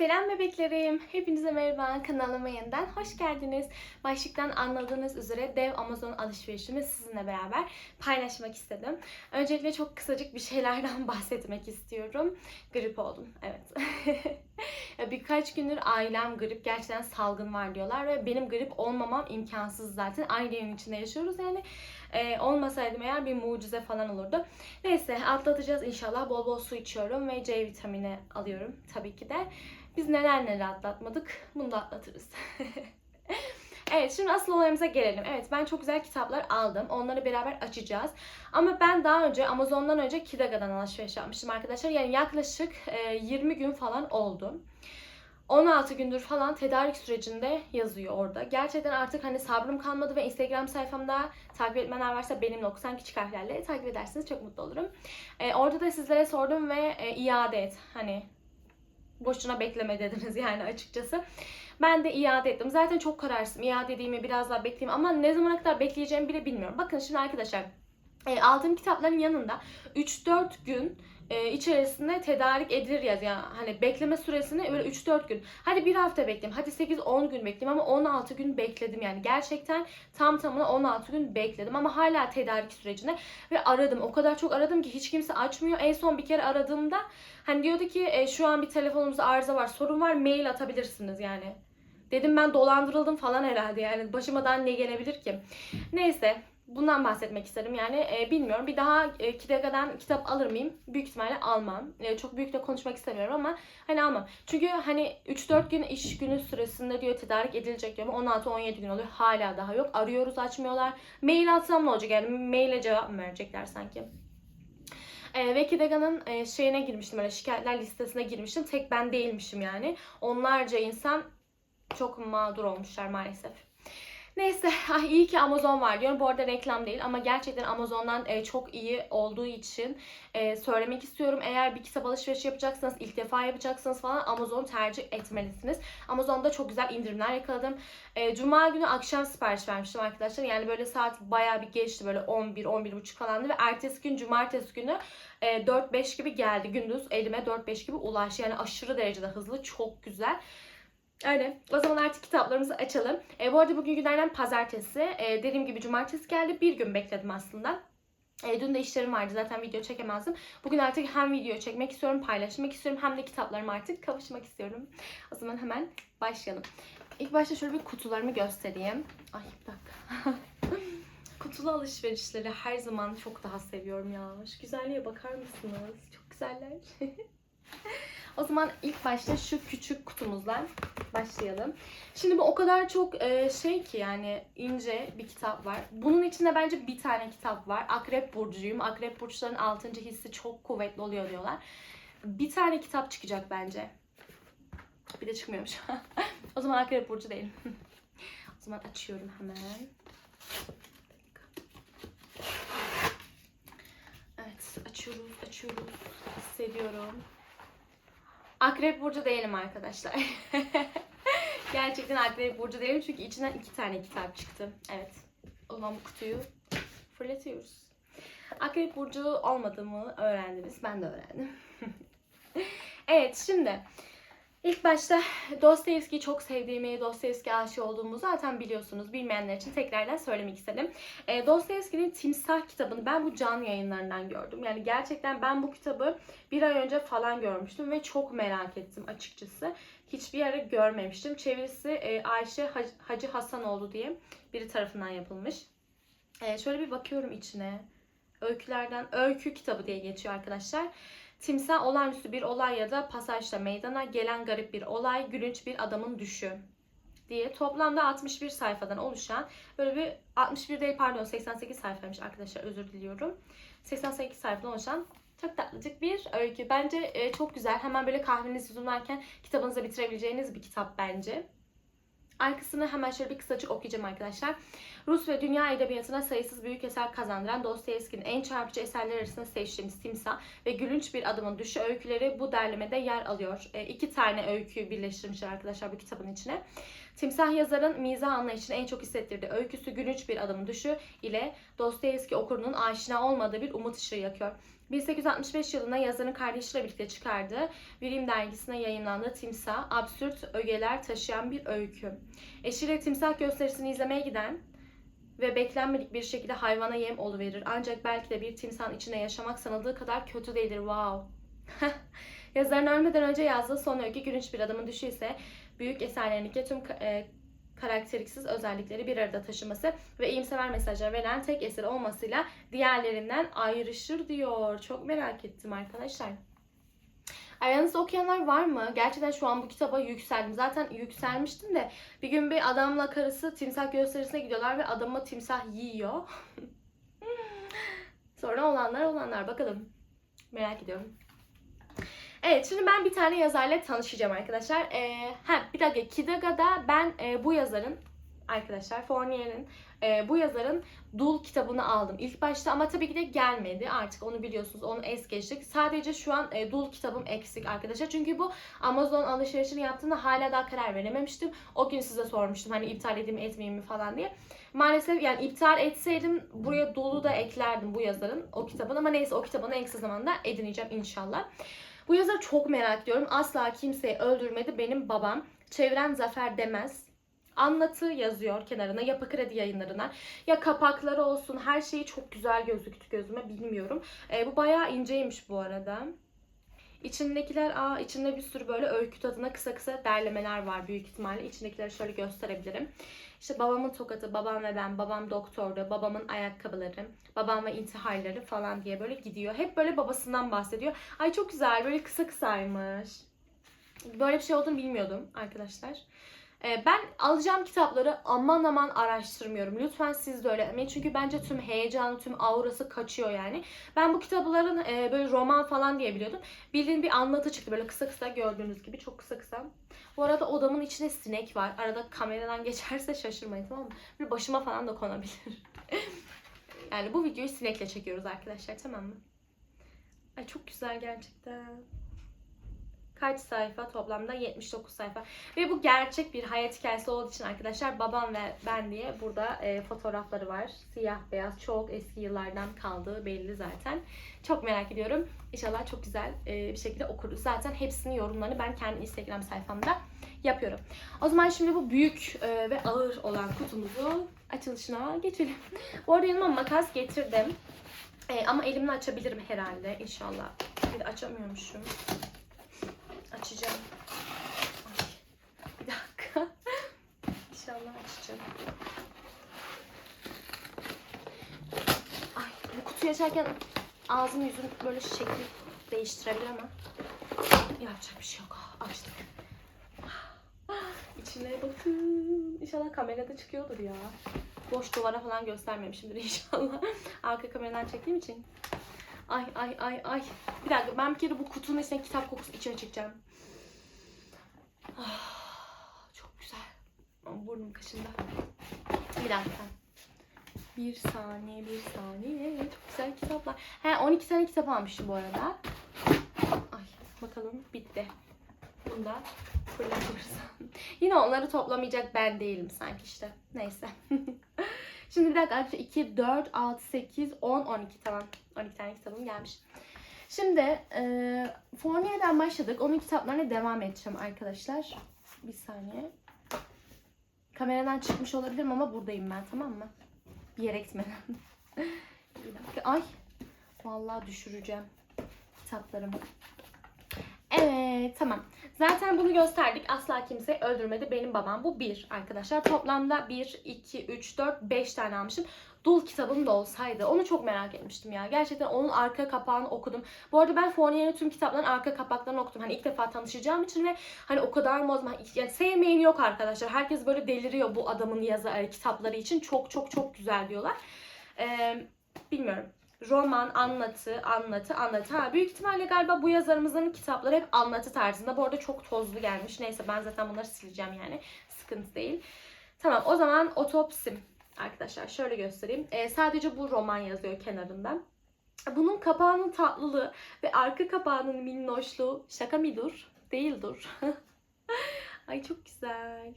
Selam bebeklerim. Hepinize merhaba. Kanalıma yeniden hoş geldiniz. Başlıktan anladığınız üzere dev Amazon alışverişimi sizinle beraber paylaşmak istedim. Öncelikle çok kısacık bir şeylerden bahsetmek istiyorum. Grip oldum. Evet. Birkaç gündür ailem grip. Gerçekten salgın var diyorlar ve benim grip olmamam imkansız zaten. Aynı evin içinde yaşıyoruz yani. Ee, olmasaydım eğer bir mucize falan olurdu. Neyse atlatacağız inşallah. Bol bol su içiyorum ve C vitamini alıyorum tabii ki de. Biz neler neler atlatmadık. Bunu da atlatırız. evet şimdi asıl olayımıza gelelim. Evet ben çok güzel kitaplar aldım. Onları beraber açacağız. Ama ben daha önce Amazon'dan önce Kidaga'dan alışveriş yapmıştım arkadaşlar. Yani yaklaşık e, 20 gün falan oldu. 16 gündür falan tedarik sürecinde yazıyor orada. Gerçekten artık hani sabrım kalmadı ve Instagram sayfamda takip etmenler varsa benimle okusan küçük harflerle takip ederseniz çok mutlu olurum. E, orada da sizlere sordum ve e, iade et. Hani boşuna bekleme dediniz yani açıkçası. Ben de iade ettim. Zaten çok kararsızım. İade edeyim biraz daha bekleyeyim ama ne zamana kadar bekleyeceğimi bile bilmiyorum. Bakın şimdi arkadaşlar e, aldığım kitapların yanında 3-4 gün e, içerisinde tedarik edilir yaz. Yani hani bekleme süresini böyle 3-4 gün. Hadi bir hafta bekleyeyim. Hadi 8-10 gün bekleyeyim ama 16 gün bekledim yani. Gerçekten tam tamına 16 gün bekledim ama hala tedarik sürecinde ve aradım. O kadar çok aradım ki hiç kimse açmıyor. En son bir kere aradığımda hani diyordu ki e, şu an bir telefonumuzda arıza var, sorun var, mail atabilirsiniz yani. Dedim ben dolandırıldım falan herhalde yani başıma daha ne gelebilir ki. Neyse bundan bahsetmek isterim. Yani e, bilmiyorum. Bir daha e, Kidaga'dan kitap alır mıyım? Büyük ihtimalle almam. E, çok büyük de konuşmak istemiyorum ama hani almam. Çünkü hani 3-4 gün iş günü süresinde diyor tedarik edilecek diyor ama 16-17 gün oluyor. Hala daha yok. Arıyoruz açmıyorlar. Mail atsam ne olacak? Yani maile cevap mı verecekler sanki? E, ve Kidaga'nın e, şeyine girmiştim böyle şikayetler listesine girmiştim. Tek ben değilmişim yani. Onlarca insan çok mağdur olmuşlar maalesef. Neyse ah, iyi ki Amazon var diyorum. Bu arada reklam değil ama gerçekten Amazon'dan e, çok iyi olduğu için e, söylemek istiyorum. Eğer bir kitap alışverişi yapacaksanız, ilk defa yapacaksanız falan Amazon tercih etmelisiniz. Amazon'da çok güzel indirimler yakaladım. E, Cuma günü akşam sipariş vermiştim arkadaşlar. Yani böyle saat bayağı bir geçti. Böyle 11 11.30 falandı ve ertesi gün cumartesi günü e, 4-5 gibi geldi. Gündüz elime 4-5 gibi ulaştı. Yani aşırı derecede hızlı. Çok güzel. Öyle. O zaman artık kitaplarımızı açalım. E, bu arada bugün günlerden pazartesi. E, dediğim gibi cumartesi geldi. Bir gün bekledim aslında. E, dün de işlerim vardı zaten video çekemezdim. Bugün artık hem video çekmek istiyorum, paylaşmak istiyorum hem de kitaplarıma artık kavuşmak istiyorum. O zaman hemen başlayalım. İlk başta şöyle bir kutularımı göstereyim. Ay bir dakika. Kutulu alışverişleri her zaman çok daha seviyorum ya. Şu güzelliğe bakar mısınız? Çok güzeller. o zaman ilk başta şu küçük kutumuzdan başlayalım. Şimdi bu o kadar çok e, şey ki yani ince bir kitap var. Bunun içinde bence bir tane kitap var. Akrep burcuyum. Akrep burçların 6. hissi çok kuvvetli oluyor diyorlar. Bir tane kitap çıkacak bence. Bir de çıkmıyormuş. o zaman akrep burcu değil. o zaman açıyorum hemen. Evet açıyoruz açıyoruz. Hissediyorum. Akrep burcu değilim arkadaşlar. Gerçekten akrep burcu değilim çünkü içinden iki tane kitap çıktı. Evet. O zaman bu kutuyu fırlatıyoruz. Akrep burcu olmadığımı öğrendiniz. Ben de öğrendim. evet şimdi ilk başta Dostoyevski'yi çok sevdiğimi, Dostoyevski aşığı olduğumu zaten biliyorsunuz. Bilmeyenler için tekrardan söylemek istedim. E, Dostoyevski'nin Timsah kitabını ben bu canlı yayınlarından gördüm. Yani gerçekten ben bu kitabı bir ay önce falan görmüştüm ve çok merak ettim açıkçası. Hiçbir yere görmemiştim. Çevirisi e, Ayşe Hac- Hacı Hasanoğlu diye biri tarafından yapılmış. E, şöyle bir bakıyorum içine. Öykülerden, öykü kitabı diye geçiyor arkadaşlar. Timsah olağanüstü bir olay ya da pasajda meydana gelen garip bir olay, gülünç bir adamın düşü diye toplamda 61 sayfadan oluşan böyle bir 61 değil pardon 88 sayfaymış arkadaşlar özür diliyorum. 88 sayfadan oluşan çok tatlıcık bir öykü. Bence e, çok güzel. Hemen böyle kahvenizi yudumlarken kitabınızı bitirebileceğiniz bir kitap bence. Arkasını hemen şöyle bir kısacık okuyacağım arkadaşlar. Rus ve dünya edebiyatına sayısız büyük eser kazandıran Dostoyevski'nin en çarpıcı eserler arasında seçtiğimiz Timsah ve Gülünç Bir Adamın Düşü öyküleri bu derlemede yer alıyor. E, iki tane öyküyü birleştirmişler arkadaşlar bu kitabın içine. Timsah yazarın mizah anlayışını en çok hissettirdiği öyküsü Gülünç Bir Adamın Düşü ile Dostoyevski okurunun aşina olmadığı bir umut ışığı yakıyor. 1865 yılında yazarın kardeşiyle birlikte çıkardığı Virim dergisine yayınlandı Timsah, absürt ögeler taşıyan bir öykü. Eşiyle timsah gösterisini izlemeye giden ve beklenmedik bir şekilde hayvana yem oluverir. Ancak belki de bir timsahın içinde yaşamak sanıldığı kadar kötü değildir. Wow. Yazarın ölmeden önce yazdığı son öykü gülünç bir adamın düşü ise büyük eserlerindeki tüm e, karakteriksiz özellikleri bir arada taşıması ve iyimsever mesajlar veren tek eser olmasıyla diğerlerinden ayrışır diyor. Çok merak ettim arkadaşlar. Aranızda okuyanlar var mı? Gerçekten şu an bu kitaba yükseldim. Zaten yükselmiştim de bir gün bir adamla karısı timsah gösterisine gidiyorlar ve adamı timsah yiyor. Sonra olanlar olanlar bakalım. Merak ediyorum. Evet şimdi ben bir tane yazarla tanışacağım arkadaşlar. Ee, ha, bir dakika Kidaga'da ben e, bu yazarın arkadaşlar Fournier'in e, bu yazarın Dul kitabını aldım ilk başta ama tabii ki de gelmedi artık onu biliyorsunuz onu es geçtik. Sadece şu an e, Dul kitabım eksik arkadaşlar çünkü bu Amazon alışverişini yaptığımda hala daha karar verememiştim. O gün size sormuştum hani iptal edeyim etmeyeyim mi falan diye. Maalesef yani iptal etseydim buraya Dul'u da eklerdim bu yazarın o kitabın ama neyse o kitabını en kısa zamanda edineceğim inşallah. Bu yazarı çok merak ediyorum. Asla kimseyi öldürmedi benim babam. Çevren Zafer Demez. Anlatı yazıyor kenarına. Yapı Kredi yayınlarından. Ya kapakları olsun her şeyi çok güzel gözüktü gözüme bilmiyorum. E, bu bayağı inceymiş bu arada. İçindekiler, aa içinde bir sürü böyle öykü tadına kısa kısa derlemeler var büyük ihtimalle. İçindekileri şöyle gösterebilirim. İşte babamın tokatı, babam ve ben, babam doktordu, babamın ayakkabıları, babam ve intiharları falan diye böyle gidiyor. Hep böyle babasından bahsediyor. Ay çok güzel, böyle kısa kısaymış. Böyle bir şey olduğunu bilmiyordum arkadaşlar. Ee, Ben alacağım kitapları aman aman araştırmıyorum. Lütfen siz de öyle yapmayın. Çünkü bence tüm heyecanı, tüm aurası kaçıyor yani. Ben bu kitapların e, böyle roman falan diye biliyordum. Bildiğin bir anlatı çıktı böyle kısa kısa gördüğünüz gibi. Çok kısa kısa. Bu arada odamın içinde sinek var. Arada kameradan geçerse şaşırmayın tamam mı? Bir başıma falan da konabilir. yani bu videoyu sinekle çekiyoruz arkadaşlar tamam mı? Ay çok güzel gerçekten. Kaç sayfa? Toplamda 79 sayfa. Ve bu gerçek bir hayat hikayesi olduğu için arkadaşlar babam ve ben diye burada e, fotoğrafları var. Siyah beyaz çok eski yıllardan kaldığı belli zaten. Çok merak ediyorum. İnşallah çok güzel e, bir şekilde okuruz. Zaten hepsinin yorumlarını ben kendi Instagram sayfamda yapıyorum. O zaman şimdi bu büyük e, ve ağır olan kutumuzu açılışına geçelim. Bu arada yanıma makas getirdim. E, ama elimle açabilirim herhalde inşallah. Bir açamıyormuşum. Açacağım. Ay, bir dakika. İnşallah açacağım. Ay bu kutuyu açarken ağzım yüzüm böyle şekil değiştirebilir ama yapacak bir şey yok. Ah, Açtık. İçine bakın. İnşallah kamerada çıkıyordur ya. Boş duvara falan göstermemişimdir inşallah. Arka kameradan çektiğim için. Ay ay ay ay. Bir dakika ben bir kere bu kutunun içine kitap kokusu içine çekeceğim. Ah, çok güzel. Burnum kaşındı. Bir dakika. Bir saniye, bir saniye. Çok güzel kitaplar. He 12 tane kitap almıştım bu arada. Ay bakalım bitti. Bunu da fırlatırız. Yine onları toplamayacak ben değilim sanki işte. Neyse. Şimdi bir dakika arkadaşlar 2, 4, 6, 8, 10, 12 tamam. 12 tane kitabım gelmiş. Şimdi e, Fournier'den başladık. Onun kitaplarına devam edeceğim arkadaşlar. Bir saniye. Kameradan çıkmış olabilirim ama buradayım ben tamam mı? Bir yere gitmeden. bir dakika. Ay. Vallahi düşüreceğim kitaplarımı. Evet tamam. Zaten bunu gösterdik. Asla kimse öldürmedi. Benim babam. Bu bir arkadaşlar. Toplamda 1, 2, 3, 4, 5 tane almışım. Dul kitabım da olsaydı. Onu çok merak etmiştim ya. Gerçekten onun arka kapağını okudum. Bu arada ben Fournier'in tüm kitapların arka kapaklarını okudum. Hani ilk defa tanışacağım için ve hani o kadar mozma. Yani sevmeyin yok arkadaşlar. Herkes böyle deliriyor bu adamın yazı kitapları için. Çok çok çok güzel diyorlar. Ee, bilmiyorum roman, anlatı, anlatı, anlatı. Ha, büyük ihtimalle galiba bu yazarımızın kitapları hep anlatı tarzında. Bu arada çok tozlu gelmiş. Neyse ben zaten bunları sileceğim yani. Sıkıntı değil. Tamam o zaman otopsim. Arkadaşlar şöyle göstereyim. Ee, sadece bu roman yazıyor kenarında. Bunun kapağının tatlılığı ve arka kapağının minnoşluğu şaka midur? Değildir. Ay çok güzel.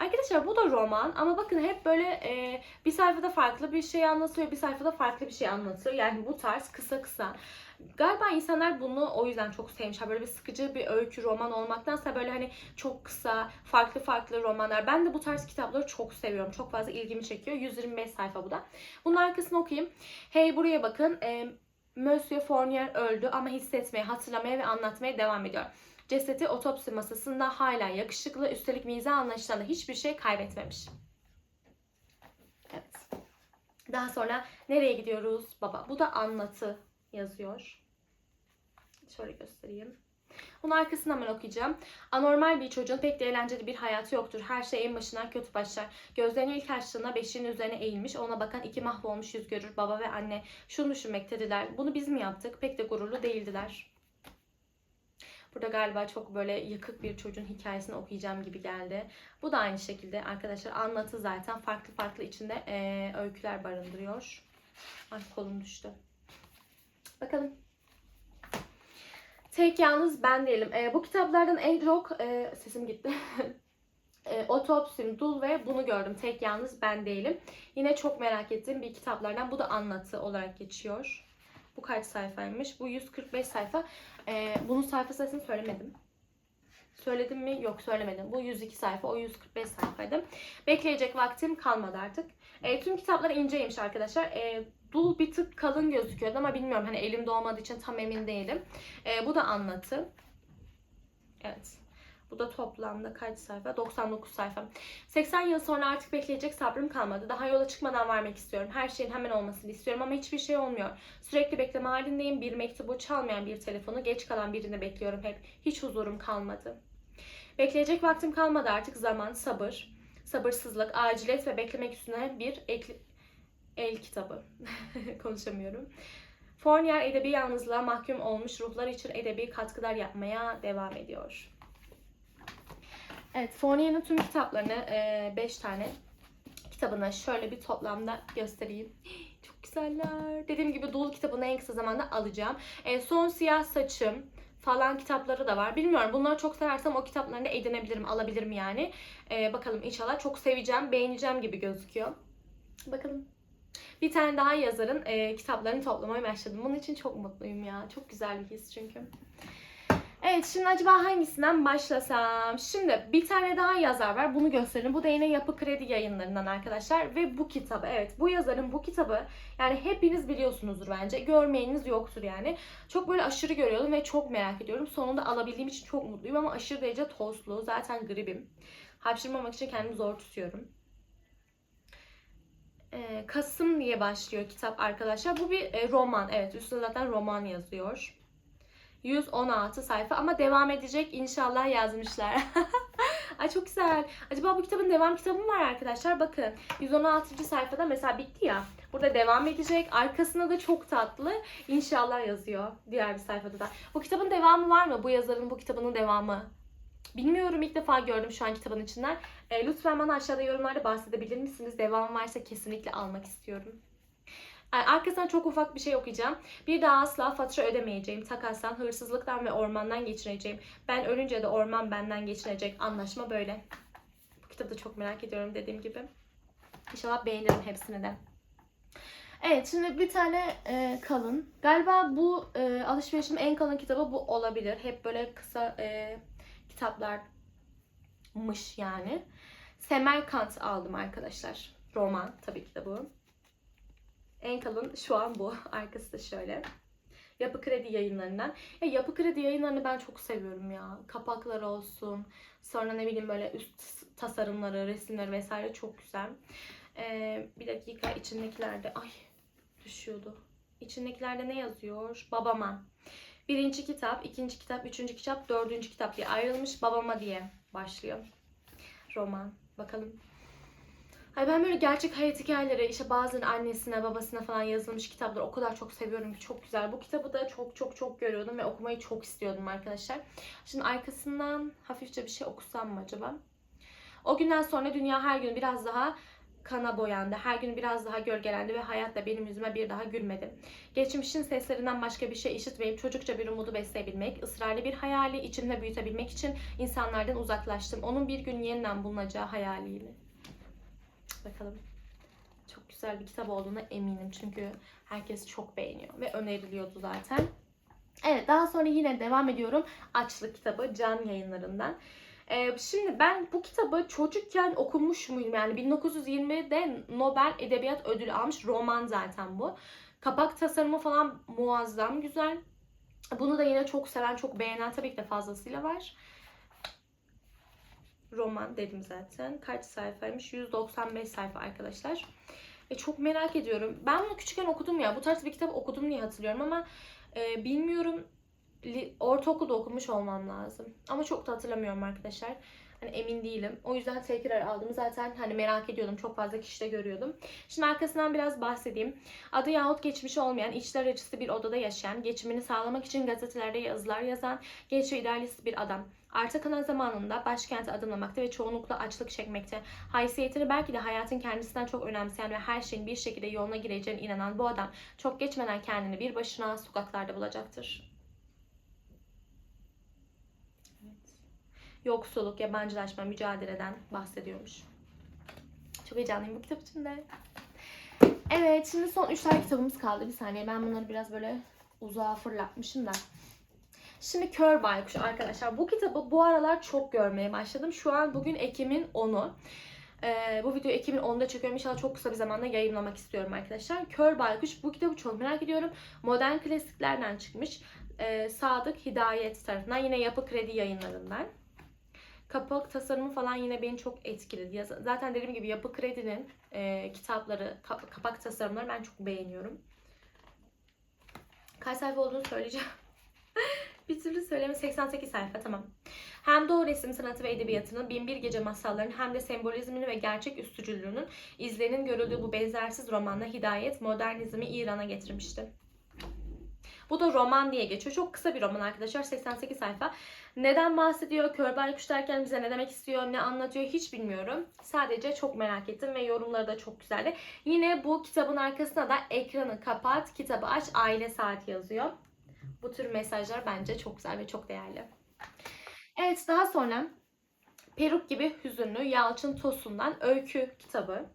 Arkadaşlar bu da roman ama bakın hep böyle e, bir sayfada farklı bir şey anlatıyor, bir sayfada farklı bir şey anlatıyor. Yani bu tarz kısa kısa. Galiba insanlar bunu o yüzden çok sevmişler. Böyle bir sıkıcı bir öykü roman olmaktansa böyle hani çok kısa, farklı farklı romanlar. Ben de bu tarz kitapları çok seviyorum. Çok fazla ilgimi çekiyor. 125 sayfa bu da. Bunun arkasını okuyayım. Hey buraya bakın. E, Monsieur Fournier öldü ama hissetmeye, hatırlamaya ve anlatmaya devam ediyor. Cesedi otopsi masasında hala yakışıklı, üstelik mizah anlayışından da hiçbir şey kaybetmemiş. Evet. Daha sonra nereye gidiyoruz? Baba. Bu da anlatı yazıyor. Şöyle göstereyim. Bunun arkasını hemen okuyacağım. Anormal bir çocuğun pek de eğlenceli bir hayatı yoktur. Her şey en başından kötü başlar. Gözlerini ilk açtığında beşiğin üzerine eğilmiş. Ona bakan iki mahvolmuş yüz görür. Baba ve anne şunu düşünmektediler. Bunu biz mi yaptık? Pek de gururlu değildiler. Burada galiba çok böyle yıkık bir çocuğun hikayesini okuyacağım gibi geldi. Bu da aynı şekilde arkadaşlar anlatı zaten farklı farklı içinde eee, öyküler barındırıyor. Ay kolum düştü. Bakalım. Tek yalnız ben değilim. Eee, bu kitaplardan en çok eee, sesim gitti. Eee, Otopsim, Dul ve bunu gördüm. Tek yalnız ben değilim. Yine çok merak ettiğim bir kitaplardan. Bu da anlatı olarak geçiyor. Bu kaç sayfaymış? Bu 145 sayfa. Ee, bunun sayfa sayısını söylemedim. Söyledim mi? Yok söylemedim. Bu 102 sayfa, o 145 sayfaydı. Bekleyecek vaktim kalmadı artık. Ee, tüm kitaplar inceymiş arkadaşlar. Ee, dul bir tık kalın gözüküyordu ama bilmiyorum hani elimde olmadığı için tam emin değilim. Ee, bu da anlatı. Evet. Bu da toplamda kaç sayfa? 99 sayfa. 80 yıl sonra artık bekleyecek sabrım kalmadı. Daha yola çıkmadan vermek istiyorum. Her şeyin hemen olmasını istiyorum ama hiçbir şey olmuyor. Sürekli bekleme halindeyim. Bir mektubu, çalmayan bir telefonu, geç kalan birini bekliyorum hep. Hiç huzurum kalmadı. Bekleyecek vaktim kalmadı artık. Zaman, sabır, sabırsızlık, acilet ve beklemek üstüne bir ekli- el kitabı. Konuşamıyorum. Fournier edebi yalnızlığa mahkum olmuş ruhlar için edebi katkılar yapmaya devam ediyor. Evet, Fournier'in tüm kitaplarını 5 tane kitabını şöyle bir toplamda göstereyim. Çok güzeller. Dediğim gibi dolu kitabını en kısa zamanda alacağım. E, son siyah saçım falan kitapları da var. Bilmiyorum bunları çok seversem o kitaplarını edinebilirim, alabilirim yani. E, bakalım inşallah çok seveceğim, beğeneceğim gibi gözüküyor. Bakalım. Bir tane daha yazarın e, kitaplarını toplamaya başladım. Bunun için çok mutluyum ya. Çok güzel bir his çünkü. Evet şimdi acaba hangisinden başlasam? Şimdi bir tane daha yazar var. Bunu göstereyim. Bu da yine Yapı Kredi yayınlarından arkadaşlar. Ve bu kitabı. Evet bu yazarın bu kitabı yani hepiniz biliyorsunuzdur bence. Görmeyeniniz yoktur yani. Çok böyle aşırı görüyordum ve çok merak ediyorum. Sonunda alabildiğim için çok mutluyum ama aşırı derece tozlu. Zaten gribim. Hapşırmamak için kendimi zor tutuyorum. Ee, Kasım diye başlıyor kitap arkadaşlar. Bu bir e, roman. Evet üstünde zaten roman yazıyor. 116 sayfa ama devam edecek inşallah yazmışlar. Ay çok güzel. Acaba bu kitabın devam kitabı mı var arkadaşlar? Bakın 116. sayfada mesela bitti ya. Burada devam edecek. Arkasında da çok tatlı inşallah yazıyor diğer bir sayfada da. Bu kitabın devamı var mı? Bu yazarın bu kitabının devamı. Bilmiyorum ilk defa gördüm şu an kitabın içinden. E, lütfen bana aşağıda yorumlarda bahsedebilir misiniz? Devam varsa kesinlikle almak istiyorum. Arkasından çok ufak bir şey okuyacağım. Bir daha asla fatura ödemeyeceğim. Takastan, hırsızlıktan ve ormandan geçineceğim. Ben ölünce de orman benden geçinecek. Anlaşma böyle. Bu kitabı da çok merak ediyorum dediğim gibi. İnşallah beğenirim hepsini de. Evet şimdi bir tane e, kalın. Galiba bu e, alışverişim en kalın kitabı bu olabilir. Hep böyle kısa e, kitaplarmış yani. Semerkant aldım arkadaşlar. Roman tabii ki de bu. En kalın şu an bu. Arkası da şöyle. Yapı Kredi yayınlarından. Ya Yapı Kredi yayınlarını ben çok seviyorum ya. Kapaklar olsun. Sonra ne bileyim böyle üst tasarımları, resimleri vesaire çok güzel. Ee, bir dakika içindekilerde ay düşüyordu. İçindekilerde ne yazıyor? Babama. Birinci kitap, ikinci kitap, üçüncü kitap, dördüncü kitap diye ayrılmış. Babama diye başlıyor. Roman. Bakalım Ay ben böyle gerçek hayat hikayeleri işte bazen annesine babasına falan yazılmış kitapları o kadar çok seviyorum ki çok güzel. Bu kitabı da çok çok çok görüyordum ve okumayı çok istiyordum arkadaşlar. Şimdi arkasından hafifçe bir şey okusam mı acaba? O günden sonra dünya her gün biraz daha kana boyandı. Her gün biraz daha gölgelendi ve hayat da benim yüzüme bir daha gülmedi. Geçmişin seslerinden başka bir şey işitmeyip çocukça bir umudu besleyebilmek, ısrarlı bir hayali içimde büyütebilmek için insanlardan uzaklaştım. Onun bir gün yeniden bulunacağı hayaliyle. Bakalım. Çok güzel bir kitap olduğuna eminim çünkü herkes çok beğeniyor ve öneriliyordu zaten. Evet daha sonra yine devam ediyorum. Açlık kitabı Can yayınlarından. Ee, şimdi ben bu kitabı çocukken okumuş muydum? Yani 1920'de Nobel Edebiyat Ödülü almış roman zaten bu. Kapak tasarımı falan muazzam güzel. Bunu da yine çok seven, çok beğenen tabii ki de fazlasıyla var. Roman dedim zaten. Kaç sayfaymış? 195 sayfa arkadaşlar. E, çok merak ediyorum. Ben bunu küçükken okudum ya. Bu tarz bir kitap okudum diye hatırlıyorum ama e, bilmiyorum. Ortaokulda okumuş olmam lazım. Ama çok da hatırlamıyorum arkadaşlar. Hani emin değilim. O yüzden tekrar aldım. Zaten hani merak ediyordum. Çok fazla kişide görüyordum. Şimdi arkasından biraz bahsedeyim. Adı yahut geçmişi olmayan, içler acısı bir odada yaşayan, geçimini sağlamak için gazetelerde yazılar yazan, genç ve idealist bir adam. Arta kalan zamanında başkente adımlamakta ve çoğunlukla açlık çekmekte. Haysiyetini belki de hayatın kendisinden çok önemseyen ve her şeyin bir şekilde yoluna gireceğine inanan bu adam çok geçmeden kendini bir başına sokaklarda bulacaktır. Evet. Yoksulluk, yabancılaşma, mücadeleden bahsediyormuş. Çok heyecanlıyım bu kitap için de. Evet, şimdi son 3 tane kitabımız kaldı. Bir saniye ben bunları biraz böyle uzağa fırlatmışım da. Şimdi Kör Baykuş arkadaşlar. Bu kitabı bu aralar çok görmeye başladım. Şu an bugün Ekim'in 10'u. Ee, bu videoyu Ekim'in 10'unda çekiyorum. İnşallah çok kısa bir zamanda yayınlamak istiyorum arkadaşlar. Kör Baykuş. Bu kitabı çok merak ediyorum. Modern klasiklerden çıkmış. Ee, Sadık Hidayet tarafından. Yine Yapı Kredi yayınlarından. Kapak tasarımı falan yine beni çok etkiledi. Zaten dediğim gibi Yapı Kredi'nin e, kitapları, kap- kapak tasarımları ben çok beğeniyorum. Kaç sayfa olduğunu söyleyeceğim. bir türlü söyleme 88 sayfa tamam. Hem o resim sanatı ve edebiyatının Binbir Gece masallarının hem de sembolizmini ve gerçek üstücülüğünün izlerinin görüldüğü bu benzersiz romanla Hidayet modernizmi İran'a getirmişti. Bu da roman diye geçiyor. Çok kısa bir roman arkadaşlar. 88 sayfa. Neden bahsediyor? Kör baykuş derken bize ne demek istiyor? Ne anlatıyor? Hiç bilmiyorum. Sadece çok merak ettim ve yorumları da çok güzeldi. Yine bu kitabın arkasına da ekranı kapat, kitabı aç, aile saati yazıyor. Bu tür mesajlar bence çok güzel ve çok değerli. Evet daha sonra Peruk gibi hüzünlü Yalçın Tosun'dan Öykü kitabı.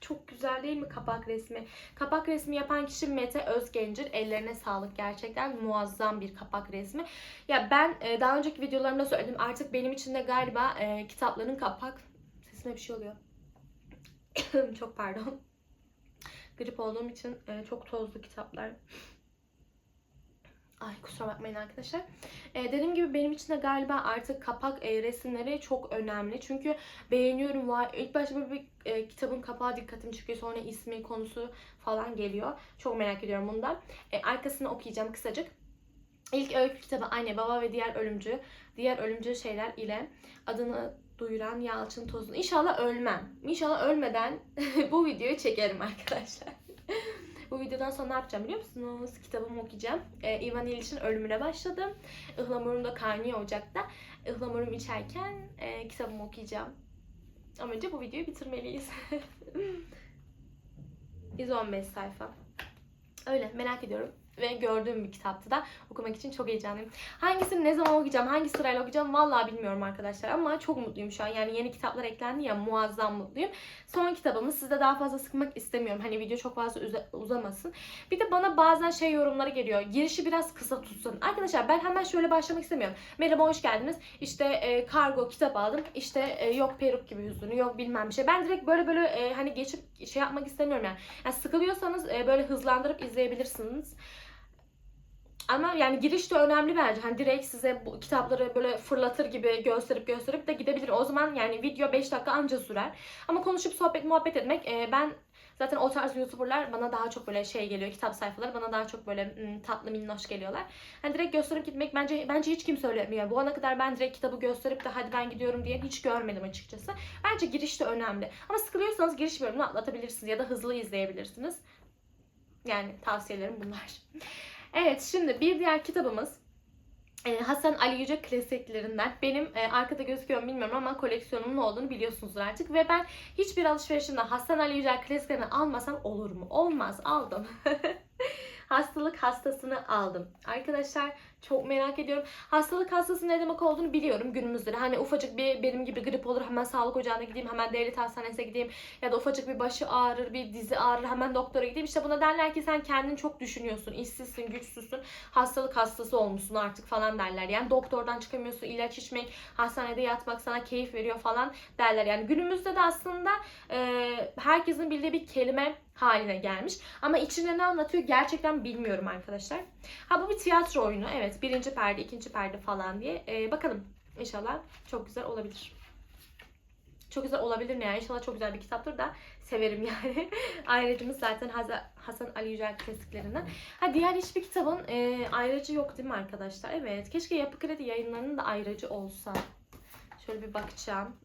Çok güzel değil mi kapak resmi? Kapak resmi yapan kişi Mete Özgencir. Ellerine sağlık gerçekten muazzam bir kapak resmi. Ya ben e, daha önceki videolarımda söyledim artık benim için de galiba e, kitapların kapak... Sesime bir şey oluyor. çok pardon. Grip olduğum için e, çok tozlu kitaplar. Ay kusura bakmayın arkadaşlar. Ee, dediğim gibi benim için de galiba artık kapak e, resimleri çok önemli. Çünkü beğeniyorum. Vay, ilk başta böyle bir e, kitabın kapağı dikkatimi çekiyor. Sonra ismi, konusu falan geliyor. Çok merak ediyorum bundan. E, arkasını okuyacağım kısacık. İlk öykü kitabı Anne, Baba ve Diğer Ölümcü. Diğer ölümcül şeyler ile adını duyuran Yalçın Tozun. İnşallah ölmem. İnşallah ölmeden bu videoyu çekerim arkadaşlar. Bu videodan sonra ne yapacağım biliyor musunuz? Kitabımı okuyacağım. Ee, Ivan İliç'in ölümüne başladım. Ihlamurum da kaynıyor ocakta. Ihlamurum içerken e, kitabımı okuyacağım. Ama önce bu videoyu bitirmeliyiz. 115 sayfa. Öyle merak ediyorum ve gördüğüm bir kitaptı da okumak için çok heyecanlıyım. Hangisini ne zaman okuyacağım, hangi sırayla okuyacağım vallahi bilmiyorum arkadaşlar ama çok mutluyum şu an. Yani yeni kitaplar eklendi ya muazzam mutluyum. Son kitabımı sizde daha fazla sıkmak istemiyorum. Hani video çok fazla uza- uzamasın. Bir de bana bazen şey yorumları geliyor. Girişi biraz kısa tutsun. Arkadaşlar ben hemen şöyle başlamak istemiyorum. Merhaba hoş geldiniz. İşte e, kargo kitap aldım. İşte e, yok peruk gibi hüzünü yok bilmem bir şey. Ben direkt böyle böyle e, hani geçip şey yapmak istemiyorum yani. yani sıkılıyorsanız e, böyle hızlandırıp izleyebilirsiniz. Ama yani giriş de önemli bence. Hani direkt size bu kitapları böyle fırlatır gibi gösterip gösterip de gidebilir. O zaman yani video 5 dakika anca sürer. Ama konuşup sohbet muhabbet etmek e, ben zaten o tarz YouTuber'lar bana daha çok böyle şey geliyor. Kitap sayfaları bana daha çok böyle hmm, tatlı minnoş geliyorlar. Hani direkt gösterip gitmek bence bence hiç kimse öyle yapmıyor. Bu ana kadar ben direkt kitabı gösterip de hadi ben gidiyorum diye hiç görmedim açıkçası. Bence giriş de önemli. Ama sıkılıyorsanız giriş bölümünü atlatabilirsiniz ya da hızlı izleyebilirsiniz. Yani tavsiyelerim bunlar. Evet şimdi bir diğer kitabımız e, Hasan Ali Yüce klasiklerinden. Benim e, arkada gözüküyor bilmiyorum ama koleksiyonumun olduğunu biliyorsunuzdur artık. Ve ben hiçbir alışverişimde Hasan Ali Yüce klasiklerini almasam olur mu? Olmaz. Aldım. Hastalık hastasını aldım. Arkadaşlar çok merak ediyorum. Hastalık hastası ne demek olduğunu biliyorum günümüzde. de. Hani ufacık bir benim gibi grip olur hemen sağlık ocağına gideyim, hemen devlet hastanesine gideyim ya da ufacık bir başı ağrır, bir dizi ağrır hemen doktora gideyim. İşte buna derler ki sen kendini çok düşünüyorsun, işsizsin, güçsüzsün, hastalık hastası olmuşsun artık falan derler. Yani doktordan çıkamıyorsun, ilaç içmek, hastanede yatmak sana keyif veriyor falan derler. Yani günümüzde de aslında e, herkesin bildiği bir kelime haline gelmiş. Ama içinde ne anlatıyor gerçekten bilmiyorum arkadaşlar. Ha bu bir tiyatro oyunu. Evet birinci perde, ikinci perde falan diye. Ee, bakalım inşallah çok güzel olabilir. Çok güzel olabilir ne ya? İnşallah çok güzel bir kitaptır da severim yani. Ayrıcımız zaten Hasan Ali Yücel klasiklerinden. Ha diğer hiçbir kitabın e, ayrıcı yok değil mi arkadaşlar? Evet. Keşke Yapı Kredi yayınlarının da ayrıcı olsa. Şöyle bir bakacağım.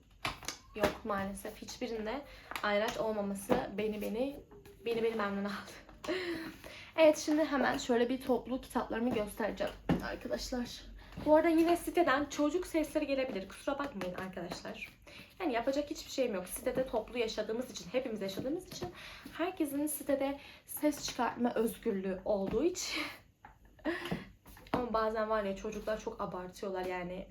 Yok maalesef. Hiçbirinde ayraç olmaması beni beni beni beni memnun aldı. evet şimdi hemen şöyle bir toplu kitaplarımı göstereceğim arkadaşlar. Bu arada yine siteden çocuk sesleri gelebilir. Kusura bakmayın arkadaşlar. Yani yapacak hiçbir şeyim yok. Sitede toplu yaşadığımız için, hepimiz yaşadığımız için herkesin sitede ses çıkartma özgürlüğü olduğu için ama bazen var ya çocuklar çok abartıyorlar yani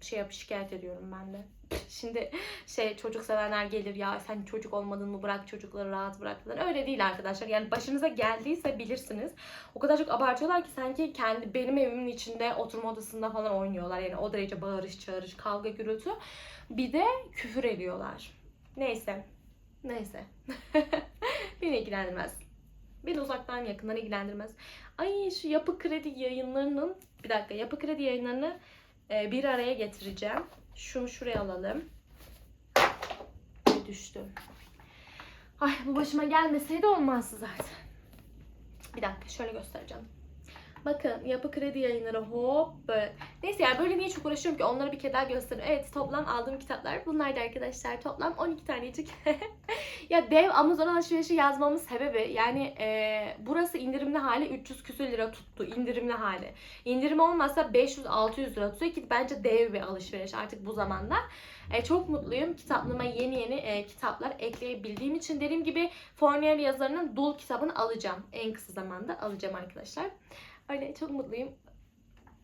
şey yap şikayet ediyorum ben de. Şimdi şey çocuk sevenler gelir ya sen çocuk olmadın mı bırak çocukları rahat bırak falan. Öyle değil arkadaşlar. Yani başınıza geldiyse bilirsiniz. O kadar çok abartıyorlar ki sanki kendi benim evimin içinde oturma odasında falan oynuyorlar. Yani o derece bağırış çağırış kavga gürültü. Bir de küfür ediyorlar. Neyse. Neyse. Beni ilgilendirmez. Beni uzaktan yakından ilgilendirmez. Ay şu yapı kredi yayınlarının bir dakika yapı kredi yayınlarını e, bir araya getireceğim. Şunu şuraya alalım. Düştü. Ay bu başıma gelmeseydi olmazdı zaten. Bir dakika şöyle göstereceğim. Bakın yapı kredi yayınları hop böyle. Neyse yani böyle niye çok uğraşıyorum ki onları bir kere daha göstereyim. Evet toplam aldığım kitaplar bunlardı arkadaşlar. Toplam 12 tanecik. ya dev Amazon alışverişi yazmamın sebebi yani e, burası indirimli hali 300 küsür lira tuttu. indirimli hali. İndirim olmazsa 500-600 lira tutuyor ki bence dev bir alışveriş artık bu zamanda. E, çok mutluyum. Kitaplığıma yeni yeni e, kitaplar ekleyebildiğim için. Dediğim gibi Fournier yazarının Dul kitabını alacağım. En kısa zamanda alacağım arkadaşlar. Öyle çok mutluyum.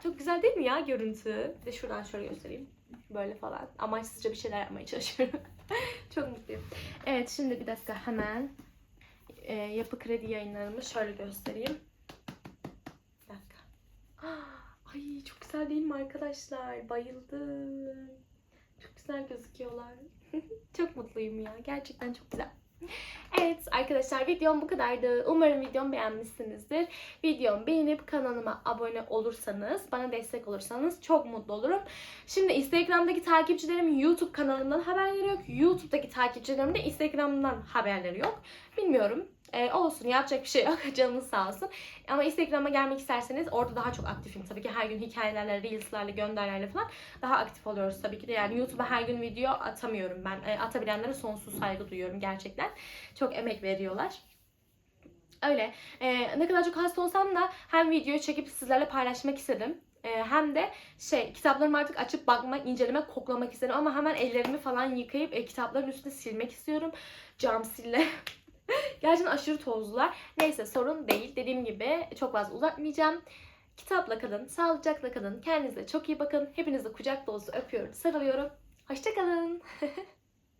Çok güzel değil mi ya görüntü? Bir De şuradan şöyle göstereyim. Böyle falan. Amaçsızca bir şeyler yapmaya çalışıyorum. çok mutluyum. Evet şimdi bir dakika hemen e, yapı kredi yayınlarımı şöyle göstereyim. Bir dakika. Ay çok güzel değil mi arkadaşlar? Bayıldım. Çok güzel gözüküyorlar. çok mutluyum ya. Gerçekten çok güzel. Evet arkadaşlar videom bu kadardı. Umarım videomu beğenmişsinizdir. Videomu beğenip kanalıma abone olursanız, bana destek olursanız çok mutlu olurum. Şimdi Instagram'daki takipçilerim YouTube kanalımdan haberleri yok. YouTube'daki takipçilerim de Instagram'dan haberleri yok. Bilmiyorum. Ee, olsun yapacak bir şey yok. Canınız sağ olsun. Ama Instagram'a gelmek isterseniz orada daha çok aktifim. Tabii ki her gün hikayelerle, reels'larla, gönderilerle falan daha aktif oluyoruz tabii ki de. Yani YouTube'a her gün video atamıyorum ben. E, atabilenlere sonsuz saygı duyuyorum gerçekten. Çok emek veriyorlar. Öyle. E, ne kadar çok hasta olsam da hem videoyu çekip sizlerle paylaşmak istedim. E, hem de şey kitaplarımı artık açıp bakmak, incelemek, koklamak istedim. Ama hemen ellerimi falan yıkayıp e, kitapların üstüne silmek istiyorum. Cam sille. Gerçekten aşırı tozlular. Neyse sorun değil. Dediğim gibi çok fazla uzatmayacağım. Kitapla kalın, sağlıcakla kalın. Kendinize çok iyi bakın. Hepinizi kucak dolusu öpüyorum, sarılıyorum. Hoşçakalın.